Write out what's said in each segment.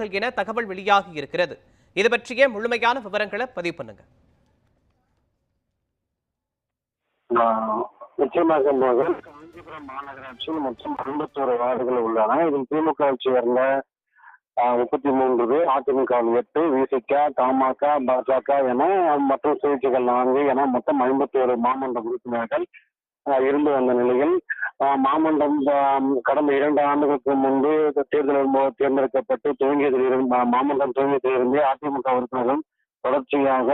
செய்கிறார்கள் என தகவல் வெளியாகி இருக்கிறது. இது பற்றிய முழுமையான விவரங்களை பதிவு பண்ணுங்க. நிச்சயமாக காஞ்சிபுரம் மாநகராட்சியில் மொத்தம் ஐம்பத்தோரு வார்டுகள் உள்ளன. இதில் திமுக சேர்ந்த முப்பத்தி மூன்று பேர் அதிமுக எட்டு விசிக தமாக பாஜக என மற்றும் சுயேட்சைகள் நான்கு என மொத்தம் ஐம்பத்தி ஒரு மாமன்ற உறுப்பினர்கள் இருந்து வந்த நிலையில் மாமன்றம் கடந்த இரண்டு ஆண்டுகளுக்கு முன்பு தேர்தல் தேர்ந்தெடுக்கப்பட்டு துவங்கியதிலிருந்து இருந்து மாமன்றம் துவங்கியதிலிருந்தே அதிமுக உறுப்பினர்கள் தொடர்ச்சியாக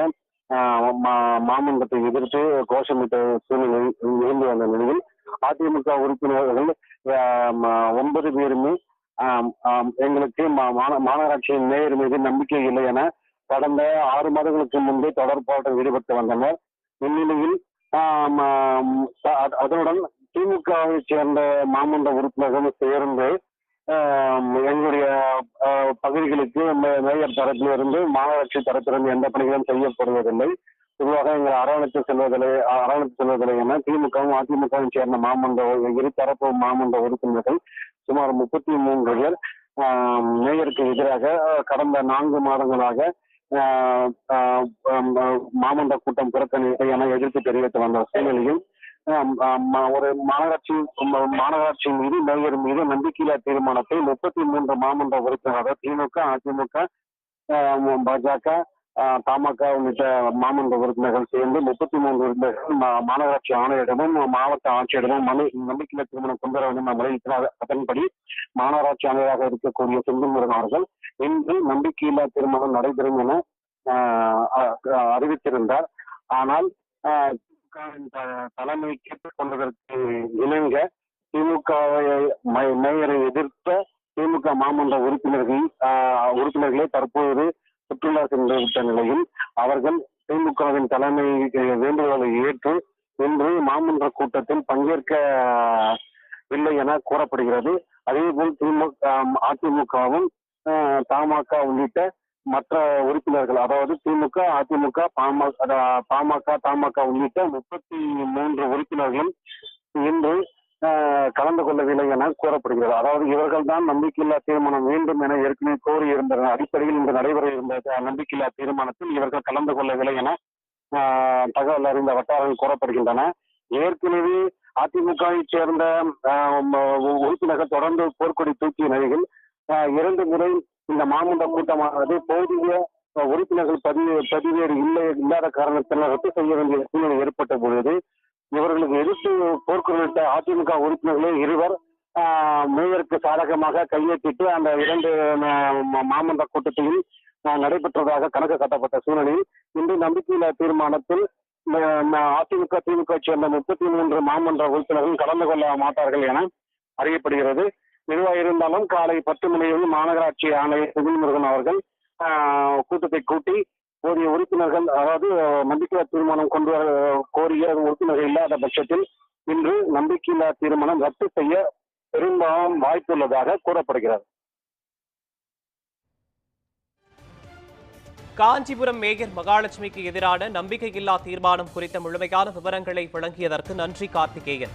மா- மாமன்றத்தை எதிர்த்து கோஷமிட்ட சூழ்நிலை இருந்து வந்த நிலையில் அதிமுக உறுப்பினர்கள் ஒன்பது பேருமே எங்களுக்கு மா- மாநகராட்சியின் மேயர் மீது நம்பிக்கை இல்லை என கடந்த ஆறு மாதங்களுக்கு முன்பே தொடர் போராட்டம் ஈடுபட்டு வந்தனர். இந்நிலையில் அதனுடன் திமுகவை சேர்ந்த மாமன்ற உறுப்பினர்களும் சேர்ந்து எங்களுடைய பகுதிகளுக்கு மேயர் தரப்பிலிருந்து மாநகராட்சி தரப்பிலிருந்து எந்த பணிகளும் செய்யப்படுவதில்லை. பொதுவாக எங்கள் அரவணைத்து செல்வதில்லை அரவணைத்து செல்வதில்லை என திமுகவும் அதிமுகவும் சேர்ந்த மாமன்ற இரு தரப்பு மாமன்ற உறுப்பினர்கள் சுமார் முப்பத்தி மூன்று பேர் ஆஹ், மேயருக்கு எதிராக கடந்த நான்கு மாதங்களாக மாமன்ற கூட்டம் புறக்கணிப்பு என எதிர்ப்பு தெரிவித்து வந்த சூழ்நிலையில் ஆஹ், ஒரு மாநகராட்சி மாநகராட்சி மீது மேயர் மீது நம்பிக்கையில்லா தீர்மானத்தை முப்பத்தி மூன்று மாமன்ற உறுப்பினர்கள் திமுக அதிமுக ஆஹ், பாஜக ஆஹ், தமாக உள்ளிட்ட மாமன்ற உறுப்பினர்கள் சேர்ந்து முப்பத்தி மூன்று உறுப்பினர்கள் மா- மாநகராட்சி ஆணையரிடமும் மாவட்ட ஆட்சியரிடமும் மனு நம்பிக்கையில்லா திருமணம் கொண்டு வர வேண்டும் என முறையிட்டனர் அதன்படி மாநகராட்சி ஆணையராக இருக்கக்கூடிய செந்தில்முருகன் அவர்கள் இன்று நம்பிக்கையில்லா திருமணம் நடைபெறும் என ஆஹ், அறிவித்திருந்தார். ஆனால் ஆஹ், திமுகவின் த- தலைமை கேட்டுக்கொண்டதற்கு இணங்க திமுக மேயரை எதிர்த்த திமுக மாமன்ற உறுப்பினர்கள் ஆஹ், உறுப்பினர்களே தற்போது சுற்றுலா சென்று விட்ட நிலையில் அவர்கள் திமுகவின் தலைமை வேண்டுகோளை ஏற்று இன்று மாமன்ற கூட்டத்தில் பங்கேற்கவில்லை என கூறப்படுகிறது. அதேபோல் திமுக அதிமுகவும் ஆஹ், தமாக உள்ளிட்ட மற்ற உறுப்பினர்கள் அதாவது திமுக அதிமுக பாமக பாமக தமாக உள்ளிட்ட முப்பத்தி மூன்று உறுப்பினர்களும் இன்று கலந்து கொள்ளவில்லை என கூறப்படுகிறது. அதாவது இவர்கள் தான் நம்பிக்கையில்லா தீர்மானம் வேண்டும் என ஏற்கனவே கோரி இருந்த அடிப்படையில் இன்று நடைபெற இருந்த நம்பிக்கையில்லா தீர்மானத்தில் இவர்கள் கலந்து கொள்ளவில்லை என தகவல் அறிந்த வட்டாரங்கள் கூறப்படுகின்றன. ஏற்கனவே அதிமுகவை சேர்ந்த உறுப்பினர்கள் தொடர்ந்து போர்க்கொடி தூக்கிய நிலையில் ஆஹ், இரண்டு முறை இந்த மாமன்ற கூட்டமானது போதிய உறுப்பினர்கள் பதிவு பதிவேறு இல்லை இல்லாத காரணத்தினால் ரத்து செய்ய வேண்டிய சூழ்நிலை ஏற்பட்ட பொழுது இவர்களுக்கு எதிர்த்து போர்க்குரலிட்ட அதிமுக உறுப்பினர்களே இருவர் ஆஹ், சாதகமாக கையெழுத்திட்டு அந்த இரண்டு மாமன்ற கூட்டத்தையும் நடைபெற்றதாக கணக்கு காட்டப்பட்ட சூழ்நிலையில் இன்று நம்பிக்கையில்லா தீர்மானத்தில் அதிமுக திமுக சேர்ந்த முப்பத்தி மூன்று மாமன்ற உறுப்பினர்கள் கலந்து கொள்ள மாட்டார்கள் என அறியப்படுகிறது. எதுவாக இருந்தாலும் காலை பத்து மணியில் மாநகராட்சி ஆணையர் சுகில்முருகன் அவர்கள் ஆஹ், கூட்டத்தை கூட்டி போதிய உறுப்பினர்கள் அதாவது நம்பிக்கையில்லா தீர்மானம் கொண்டு வர கோரிய உறுப்பினர்கள் இல்லாத பட்சத்தில் இன்று நம்பிக்கையில்லா தீர்மானம் ரத்து செய்ய பெரும்பாலும் வாய்ப்புள்ளதாக கூறப்படுகிறது. காஞ்சிபுரம் மேயர் மகாலட்சுமிக்கு எதிரான நம்பிக்கையில்லா தீர்மானம் குறித்த முழுமையான விவரங்களை வழங்கியதற்கு நன்றி கார்த்திகேயன்.